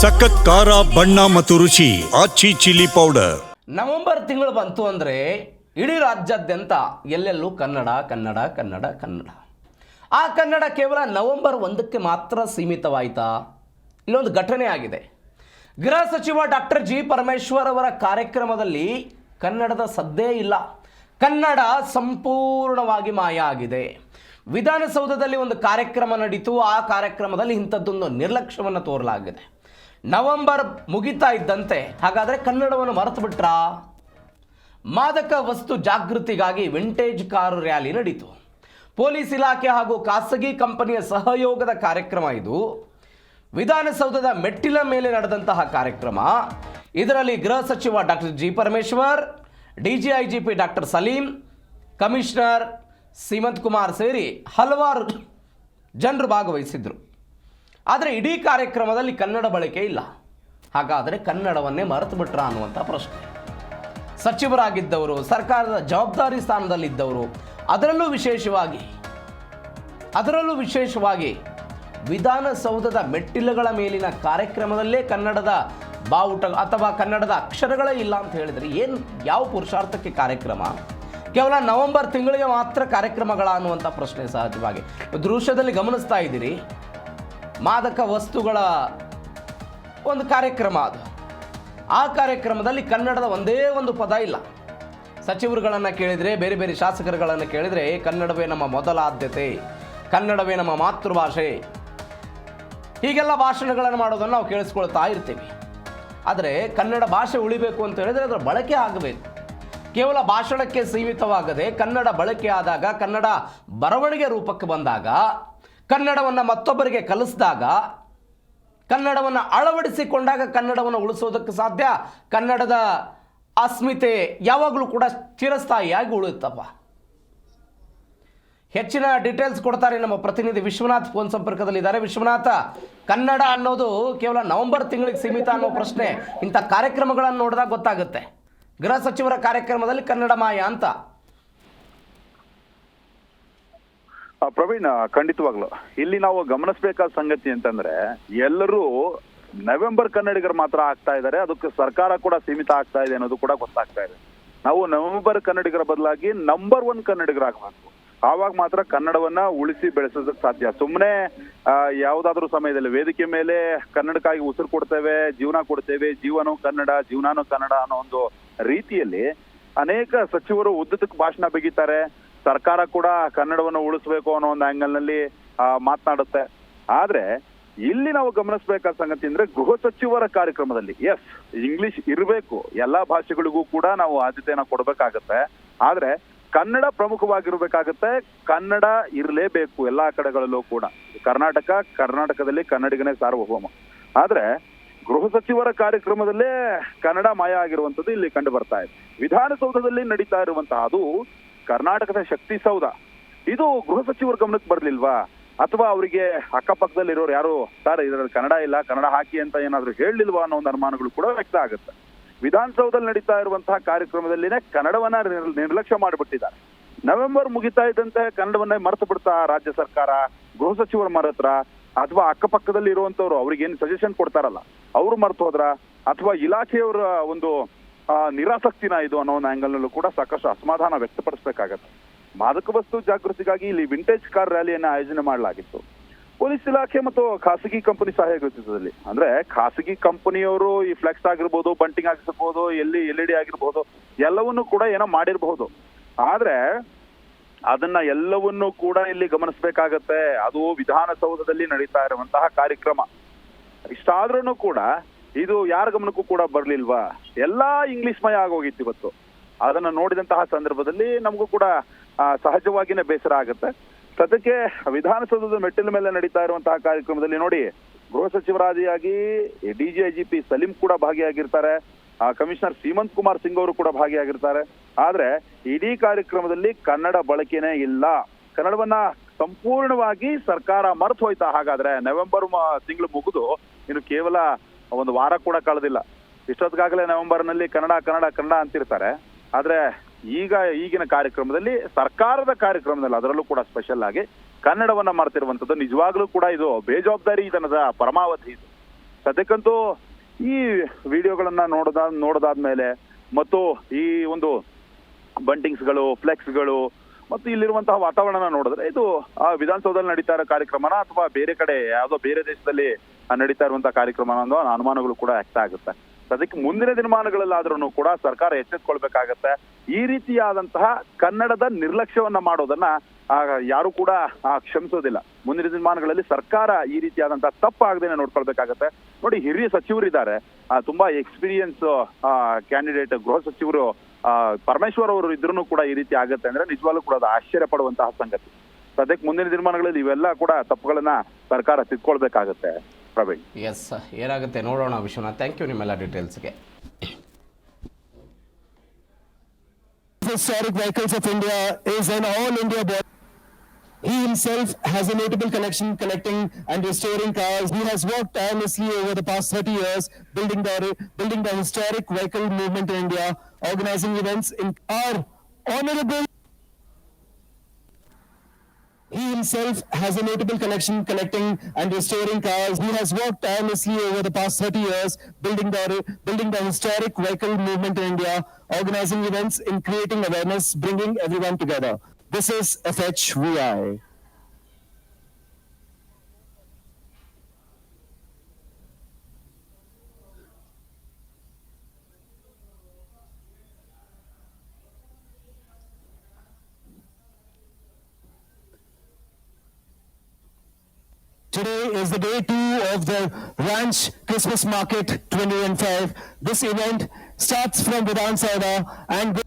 ಸಖತ್ ಖಾರ, ಬಣ್ಣ ಮತ್ತು ರುಚಿ, ಆಚಿ ಚಿಲ್ಲಿ ಪೌಡರ್. ನವೆಂಬರ್ ತಿಂಗಳು ಬಂತು ಅಂದರೆ ಇಡೀ ರಾಜ್ಯಾದ್ಯಂತ ಎಲ್ಲೆಲ್ಲೂ ಕನ್ನಡ ಕನ್ನಡ ಕನ್ನಡ ಕನ್ನಡ. ಆ ಕನ್ನಡ ಕೇವಲ ನವೆಂಬರ್ ಒಂದಕ್ಕೆ ಮಾತ್ರ ಸೀಮಿತವಾಯಿತಾ? ಇಲ್ಲೊಂದು ಘಟನೆ ಆಗಿದೆ. ಗೃಹ ಸಚಿವ ಡಾಕ್ಟರ್ ಜಿ ಪರಮೇಶ್ವರ್ ಅವರ ಕಾರ್ಯಕ್ರಮದಲ್ಲಿ ಕನ್ನಡದ ಸದ್ದೇ ಇಲ್ಲ. ಕನ್ನಡ ಸಂಪೂರ್ಣವಾಗಿ ಮಾಯ ಆಗಿದೆ. ವಿಧಾನಸೌಧದಲ್ಲಿ ಒಂದು ಕಾರ್ಯಕ್ರಮ ನಡೀತು. ಆ ಕಾರ್ಯಕ್ರಮದಲ್ಲಿ ಇಂಥದ್ದೊಂದು ನಿರ್ಲಕ್ಷ್ಯವನ್ನು ತೋರಲಾಗಿದೆ. ನವೆಂಬರ್ ಮುಗಿತಾ ಇದ್ದಂತೆ, ಹಾಗಾದರೆ ಕನ್ನಡವನ್ನು ಮರೆತು ಬಿಟ್ರಾ? ಮಾದಕ ವಸ್ತು ಜಾಗೃತಿಗಾಗಿ ವಿಂಟೇಜ್ ಕಾರು ರ್ಯಾಲಿ ನಡೀತು. ಪೊಲೀಸ್ ಇಲಾಖೆ ಹಾಗೂ ಖಾಸಗಿ ಕಂಪನಿಯ ಸಹಯೋಗದ ಕಾರ್ಯಕ್ರಮ ಇದು. ವಿಧಾನಸೌಧದ ಮೆಟ್ಟಿಲ ಮೇಲೆ ನಡೆದಂತಹ ಕಾರ್ಯಕ್ರಮ. ಇದರಲ್ಲಿ ಗೃಹ ಸಚಿವ doctor G Parameshwar, DGIGP doctor Saleem, commissioner Seemanth Kumar ಸೇರಿ ಹಲವಾರು ಜನರು ಭಾಗವಹಿಸಿದ್ರು. ಆದರೆ ಇಡೀ ಕಾರ್ಯಕ್ರಮದಲ್ಲಿ ಕನ್ನಡ ಬಳಕೆ ಇಲ್ಲ. ಹಾಗಾದರೆ ಕನ್ನಡವನ್ನೇ ಮರೆತು ಬಿಟ್ರ ಅನ್ನುವಂಥ ಪ್ರಶ್ನೆ. ಸಚಿವರಾಗಿದ್ದವರು, ಸರ್ಕಾರದ ಜವಾಬ್ದಾರಿ ಸ್ಥಾನದಲ್ಲಿದ್ದವರು, ಅದರಲ್ಲೂ ವಿಶೇಷವಾಗಿ ಅದರಲ್ಲೂ ವಿಶೇಷವಾಗಿ ವಿಧಾನಸೌಧದ ಮೆಟ್ಟಿಲುಗಳ ಮೇಲಿನ ಕಾರ್ಯಕ್ರಮದಲ್ಲೇ ಕನ್ನಡದ ಬಾವುಟ ಅಥವಾ ಕನ್ನಡದ ಅಕ್ಷರಗಳೇ ಇಲ್ಲ ಅಂತ ಹೇಳಿದರೆ ಏನು, ಯಾವ ಪುರುಷಾರ್ಥಕ್ಕೆ ಕಾರ್ಯಕ್ರಮ? ಕೇವಲ ನವೆಂಬರ್ ತಿಂಗಳಿಗೆ ಮಾತ್ರ ಕಾರ್ಯಕ್ರಮಗಳ ಅನ್ನುವಂಥ ಪ್ರಶ್ನೆ ಸಹಜವಾಗಿ. ದೃಶ್ಯದಲ್ಲಿ ಗಮನಿಸ್ತಾ ಇದ್ದೀರಿ. ಮಾದಕ ವಸ್ತುಗಳ ಒಂದು ಕಾರ್ಯಕ್ರಮ ಅದು. ಆ ಕಾರ್ಯಕ್ರಮದಲ್ಲಿ ಕನ್ನಡದ ಒಂದೇ ಒಂದು ಪದ ಇಲ್ಲ. ಸಚಿವರುಗಳನ್ನು ಕೇಳಿದರೆ, ಬೇರೆ ಬೇರೆ ಶಾಸಕರುಗಳನ್ನು ಕೇಳಿದರೆ, ಕನ್ನಡವೇ ನಮ್ಮ ಮೊದಲ ಆದ್ಯತೆ, ಕನ್ನಡವೇ ನಮ್ಮ ಮಾತೃಭಾಷೆ. ಹೀಗೆಲ್ಲ ಭಾಷಣಗಳನ್ನು ಮಾಡೋದನ್ನು ನಾವು ಕೇಳಿಸ್ಕೊಳ್ತಾ ಇರ್ತೀವಿ. ಆದರೆ ಕನ್ನಡ ಭಾಷೆ ಉಳಿಬೇಕು ಅಂತ ಹೇಳಿದರೆ ಅದರ ಬಳಕೆ ಆಗಬೇಕು. ಕೇವಲ ಭಾಷಣಕ್ಕೆ ಸೀಮಿತವಾಗದೆ ಕನ್ನಡ ಬಳಕೆ ಆದಾಗ, ಕನ್ನಡ ಬರವಣಿಗೆ ರೂಪಕ್ಕೆ ಬಂದಾಗ ಕನ್ನಡವನ್ನು ಮತ್ತೊಬ್ಬರಿಗೆ ಕಲಿಸಿದಾಗ, ಕನ್ನಡವನ್ನು ಅಳವಡಿಸಿಕೊಂಡಾಗ ಕನ್ನಡವನ್ನು ಉಳಿಸೋದಕ್ಕೆ ಸಾಧ್ಯ? ಕನ್ನಡದ ಅಸ್ಮಿತೆ ಯಾವಾಗಲೂ ಕೂಡ ಚಿರಸ್ಥಾಯಿಯಾಗಿ ಉಳಿಯುತ್ತಪ್ಪ. ಹೆಚ್ಚಿನ ಡೀಟೇಲ್ಸ್ ಕೊಡ್ತಾರೆ ನಮ್ಮ ಪ್ರತಿನಿಧಿ ವಿಶ್ವನಾಥ್ ಫೋನ್ ಸಂಪರ್ಕದಲ್ಲಿದ್ದಾರೆ. ವಿಶ್ವನಾಥ, ಕನ್ನಡ ಅನ್ನೋದು ಕೇವಲ ನವೆಂಬರ್ ತಿಂಗಳಿಗೆ ಸೀಮಿತ ಅನ್ನೋ ಪ್ರಶ್ನೆ. ಇಂಥ ಕಾರ್ಯಕ್ರಮಗಳನ್ನು ನೋಡಿದಾಗ ಗೊತ್ತಾಗುತ್ತೆ. ಗೃಹ ಸಚಿವರ ಕಾರ್ಯಕ್ರಮದಲ್ಲಿ ಕನ್ನಡ ಮಾಯ ಅಂತ ಆ, ಪ್ರವೀಣ್, ಖಂಡಿತವಾಗ್ಲು. ಇಲ್ಲಿ ನಾವು ಗಮನಿಸಬೇಕಾದ ಸಂಗತಿ ಅಂತಂದ್ರೆ, ಎಲ್ಲರೂ ನವೆಂಬರ್ ಕನ್ನಡಿಗರು ಮಾತ್ರ ಆಗ್ತಾ ಇದ್ದಾರೆ. ಅದಕ್ಕೆ ಸರ್ಕಾರ ಕೂಡ ಸೀಮಿತ ಆಗ್ತಾ ಇದೆ ಅನ್ನೋದು ಕೂಡ ಗೊತ್ತಾಗ್ತಾ ಇದೆ. ನಾವು ನವೆಂಬರ್ ಕನ್ನಡಿಗರ ಬದಲಾಗಿ ನಂಬರ್ ಒನ್ ಕನ್ನಡಿಗರಾಗಬೇಕು. ಆವಾಗ ಮಾತ್ರ ಕನ್ನಡವನ್ನ ಉಳಿಸಿ ಬೆಳೆಸೋದಕ್ಕೆ ಸಾಧ್ಯ. ಸುಮ್ಮನೆ ಯಾವ್ದಾದ್ರು ಸಮಯದಲ್ಲಿ ವೇದಿಕೆ ಮೇಲೆ ಕನ್ನಡಕ್ಕಾಗಿ ಉಸಿರು ಕೊಡ್ತೇವೆ, ಜೀವನ ಕೊಡ್ತೇವೆ, ಜೀವನೋ ಕನ್ನಡ, ಜೀವನಾನೋ ಕನ್ನಡ ಅನ್ನೋ ಒಂದು ರೀತಿಯಲ್ಲಿ ಅನೇಕ ಸಚಿವರು ಉದ್ದಕ್ಕೆ ಭಾಷಣ ಬಿಗಿತಾರೆ. ಸರ್ಕಾರ ಕೂಡ ಕನ್ನಡವನ್ನು ಉಳಿಸ್ಬೇಕು ಅನ್ನೋ ಒಂದು ಆಂಗಲ್ನಲ್ಲಿ ಮಾತನಾಡುತ್ತೆ. ಆದ್ರೆ, ಇಲ್ಲಿ ನಾವು ಗಮನಿಸಬೇಕಾದ ಸಂಗತಿ ಅಂದ್ರೆ ಗೃಹ ಸಚಿವರ ಕಾರ್ಯಕ್ರಮದಲ್ಲಿ ಎಸ್ ಇಂಗ್ಲಿಷ್ ಇರಬೇಕು. ಎಲ್ಲಾ ಭಾಷೆಗಳಿಗೂ ಕೂಡ ನಾವು ಆದ್ಯತೆಯನ್ನ ಕೊಡಬೇಕಾಗತ್ತೆ. ಆದ್ರೆ, ಕನ್ನಡ ಪ್ರಮುಖವಾಗಿರ್ಬೇಕಾಗತ್ತೆ. ಕನ್ನಡ ಇರಲೇಬೇಕು ಎಲ್ಲಾ ಕಡೆಗಳಲ್ಲೂ ಕೂಡ. ಕರ್ನಾಟಕ, ಕರ್ನಾಟಕದಲ್ಲಿ ಕನ್ನಡಿಗನೇ ಸಾರ್ವಭೌಮ. ಆದ್ರೆ, ಗೃಹ ಸಚಿವರ ಕಾರ್ಯಕ್ರಮದಲ್ಲೇ ಕನ್ನಡ ಮಾಯ ಆಗಿರುವಂತದ್ದು ಇಲ್ಲಿ ಕಂಡು ಬರ್ತಾ ಇದೆ. ವಿಧಾನಸೌಧದಲ್ಲಿ ನಡೀತಾ ಇರುವಂತಹ ಅದು ಕರ್ನಾಟಕದ ಶಕ್ತಿ ಸೌಧ. ಇದು ಗೃಹ ಸಚಿವರ ಗಮನಕ್ಕೆ ಬರ್ಲಿಲ್ವಾ? ಅಥವಾ ಅವರಿಗೆ ಅಕ್ಕಪಕ್ಕದಲ್ಲಿ ಇರೋರು ಯಾರು ಸರ್, ಇದರಲ್ಲಿ ಕನ್ನಡ ಇಲ್ಲ, ಕನ್ನಡ ಹಾಕಿ ಅಂತ ಏನಾದ್ರು ಹೇಳಲಿಲ್ವಾ ಅನ್ನೋ ಒಂದು ಅನುಮಾನಗಳು ಕೂಡ ವ್ಯಕ್ತ ಆಗುತ್ತೆ. ವಿಧಾನಸೌಧದಲ್ಲಿ ನಡೀತಾ ಇರುವಂತಹ ಕಾರ್ಯಕ್ರಮದಲ್ಲಿನೇ ಕನ್ನಡವನ್ನ ನಿರ್- ನಿರ್ಲಕ್ಷ್ಯ ಮಾಡಿಬಿಟ್ಟಿದ್ದಾರೆ. ನವೆಂಬರ್ ಮುಗಿತಾ ಇದ್ದಂತೆ ಕನ್ನಡವನ್ನೇ ಮರೆತು ಬಿಡ್ತಾ ರಾಜ್ಯ ಸರ್ಕಾರ, ಗೃಹ ಸಚಿವರು ಮರತ್ರ, ಅಥವಾ ಅಕ್ಕಪಕ್ಕದಲ್ಲಿ ಇರುವಂತವ್ರು ಅವ್ರಿಗೆ ಏನು ಸಜೆಷನ್ ಕೊಡ್ತಾರಲ್ಲ, ಅವ್ರು ಮರೆತು ಹೋದ್ರ? ಅಥವಾ ಇಲಾಖೆಯವರ ಒಂದು ನಿರಾಸಕ್ತಿನ ಇದು ಅನ್ನೋ ಒಂದು ಆಂಗಲ್ ನಲ್ಲೂ ಕೂಡ ಸಾಕಷ್ಟು ಅಸಮಾಧಾನ ವ್ಯಕ್ತಪಡಿಸಬೇಕಾಗತ್ತೆ. ಮಾದಕ ವಸ್ತು ಜಾಗೃತಿಗಾಗಿ ಇಲ್ಲಿ ವಿಂಟೇಜ್ ಕಾರ್ ರ್ಯಾಲಿಯನ್ನು ಆಯೋಜನೆ ಮಾಡಲಾಗಿತ್ತು. ಪೊಲೀಸ್ ಇಲಾಖೆ ಮತ್ತು ಖಾಸಗಿ ಕಂಪನಿ ಸಹಯೋಗದಲ್ಲಿ ಅಂದ್ರೆ ಖಾಸಗಿ ಕಂಪನಿಯವರು ಈ ಫ್ಲೆಕ್ಸ್ ಆಗಿರ್ಬೋದು ಬಂಟಿಂಗ್ ಆಗಿರ್ಬೋದು, ಎಲ್ಲಿ ಎಲ್ ಡಿ ಆಗಿರ್ಬೋದು, ಎಲ್ಲವನ್ನೂ ಕೂಡ ಏನೋ ಮಾಡಿರಬಹುದು. ಆದ್ರೆ ಅದನ್ನ ಎಲ್ಲವನ್ನೂ ಕೂಡ ಇಲ್ಲಿ ಗಮನಿಸಬೇಕಾಗತ್ತೆ. ಅದು ವಿಧಾನಸೌಧದಲ್ಲಿ ನಡೀತಾ ಇರುವಂತಹ ಕಾರ್ಯಕ್ರಮ. ಇಷ್ಟಾದ್ರೂ ಕೂಡ ಇದು ಯಾರ ಗಮನಕ್ಕೂ ಕೂಡ ಬರ್ಲಿಲ್ವಾ? ಎಲ್ಲಾ ಇಂಗ್ಲಿಷ್ ಮಯ ಆಗೋಗಿತ್ತು ಇವತ್ತು. ಅದನ್ನ ನೋಡಿದಂತಹ ಸಂದರ್ಭದಲ್ಲಿ ನಮಗೂ ಕೂಡ ಸಹಜವಾಗಿನೇ ಬೇಸರ ಆಗುತ್ತೆ. ಸದ್ಯಕ್ಕೆ ವಿಧಾನಸೌಧದ ಮೆಟ್ಟಿಲ ಮೇಲೆ ನಡೀತಾ ಇರುವಂತಹ ಕಾರ್ಯಕ್ರಮದಲ್ಲಿ ನೋಡಿ, ಗೃಹ ಸಚಿವರಾದಿಯಾಗಿ ಡಿಜಿಐಜಿಪಿ ಸಲೀಂ ಕೂಡ ಭಾಗಿಯಾಗಿರ್ತಾರೆ. ಕಮಿಷನರ್ ಸೀಮಂತ್ ಕುಮಾರ್ ಸಿಂಗ್ ಅವರು ಕೂಡ ಭಾಗಿಯಾಗಿರ್ತಾರೆ. ಆದ್ರೆ, ಇಡೀ ಕಾರ್ಯಕ್ರಮದಲ್ಲಿ ಕನ್ನಡ ಬಳಕೆನೇ ಇಲ್ಲ. ಕನ್ನಡವನ್ನ ಸಂಪೂರ್ಣವಾಗಿ ಸರ್ಕಾರ ಮರೆತು ಹೋಯ್ತಾ. ಹಾಗಾದ್ರೆ ನವೆಂಬರ್ ತಿಂಗಳು ಮುಗಿದು, ಇನ್ನು ಕೇವಲ ಒಂದು ವಾರ ಕೂಡ ಕಳೆದಿಲ್ಲ. ಇಷ್ಟೊತ್ತಿಗಾಗಲೇ ನವೆಂಬರ್ನಲ್ಲಿ ಕನ್ನಡ ಕನ್ನಡ ಕನ್ನಡ ಅಂತಿರ್ತಾರೆ. ಆದ್ರೆ ಈಗ ಈಗಿನ ಕಾರ್ಯಕ್ರಮದಲ್ಲಿ ಸರ್ಕಾರದ ಕಾರ್ಯಕ್ರಮದಲ್ಲಿ ಅದರಲ್ಲೂ ಕೂಡ ಸ್ಪೆಷಲ್ ಆಗಿ ಕನ್ನಡವನ್ನ ಮಾಡ್ತಿರುವಂತದ್ದು ನಿಜವಾಗ್ಲೂ ಕೂಡ ಇದು ಬೇಜವಾಬ್ದಾರಿ ಇದನ್ನದ ಪರಮಾವಧಿ ಇದು. ಸದ್ಯಕ್ಕಂತೂ ಈ ವಿಡಿಯೋಗಳನ್ನ ನೋಡದ, ನೋಡದಾದ್ಮೇಲೆ ಮತ್ತು ಈ ಒಂದು ಬಂಟಿಂಗ್ಸ್ಗಳು ಫ್ಲೆಕ್ಸ್ಗಳು ಮತ್ತು ಇಲ್ಲಿರುವಂತಹ ವಾತಾವರಣ ನೋಡಿದ್ರೆ ಇದು ಆ ವಿಧಾನಸೌಧದಲ್ಲಿ ನಡೀತಾ ಇರೋ ಕಾರ್ಯಕ್ರಮನ ಅಥವಾ ಬೇರೆ ಕಡೆ ಯಾವುದೋ ಬೇರೆ ದೇಶದಲ್ಲಿ ನಡೀತಾ ಇರುವಂತಹ ಕಾರ್ಯಕ್ರಮ ಅನ್ನೋ ಅನುಮಾನಗಳು ಕೂಡ ವ್ಯಕ್ತ ಆಗುತ್ತೆ. ಅದಕ್ಕೆ ಮುಂದಿನ ದಿನಮಾನಗಳಲ್ಲಾದ್ರೂ ಕೂಡ ಸರ್ಕಾರ ಎಚ್ಚೆತ್ಕೊಳ್ಬೇಕಾಗತ್ತೆ. ಈ ರೀತಿಯಾದಂತಹ ಕನ್ನಡದ ನಿರ್ಲಕ್ಷ್ಯವನ್ನ ಮಾಡೋದನ್ನ ಯಾರು ಕೂಡ ಕ್ಷಮಿಸೋದಿಲ್ಲ. ಮುಂದಿನ ದಿನಮಾನಗಳಲ್ಲಿ ಸರ್ಕಾರ ಈ ರೀತಿಯಾದಂತಹ ತಪ್ಪಾಗದೇನೆ ನೋಡ್ಕೊಳ್ಬೇಕಾಗತ್ತೆ. ನೋಡಿ ಹಿರಿಯ ಸಚಿವರಿದ್ದಾರೆ. ಆ, ತುಂಬಾ ಎಕ್ಸ್ಪೀರಿಯನ್ಸ್ ಕ್ಯಾಂಡಿಡೇಟ್ ಗೃಹ ಸಚಿವರು ಪರಮೇಶ್ವರ್ ಅವರು ಇದ್ರೂ ಕೂಡ ಈ ರೀತಿ ಆಗುತ್ತೆ ಅಂದ್ರೆ ನಿಜವಾಗ್ಲೂ ಕೂಡ ಅದು ಆಶ್ಚರ್ಯ ಪಡುವಂತಹ ಸಂಗತಿ. ಸದ್ಯಕ್ಕೆ ಮುಂದಿನ ದಿನಮಾನಗಳಲ್ಲಿ ಇವೆಲ್ಲ ಕೂಡ ತಪ್ಪುಗಳನ್ನ ಸರ್ಕಾರ ತಿದ್ಕೊಳ್ಬೇಕಾಗತ್ತೆ. ಪ್ರವೀಣ್. ಎಸ್ ಏನಾಗುತ್ತೆ ನೋಡೋಣ ವಿಶ್ವನಾಥ್. ಥ್ಯಾಂಕ್ ಯು ನಿಮ್ಮೆಲ್ಲ ಡೀಟೇಲ್ಸ್ಗೆ historic vehicles of India is an all India body. He himself has a notable connection connecting and restoring cars. He has worked tirelessly over the past 30 years building the, building the historic vehicle movement in India, organizing events in our honorable he himself has a notable connection connecting and restoring cars. He has worked tirelessly over the past 30 years building the, building the historic vehicle movement in India, organizing events in creating awareness, bringing everyone together. This is FHVI. Today is the day two of the Ranch Christmas Market 2005. This event starts from Vidhan Sauda and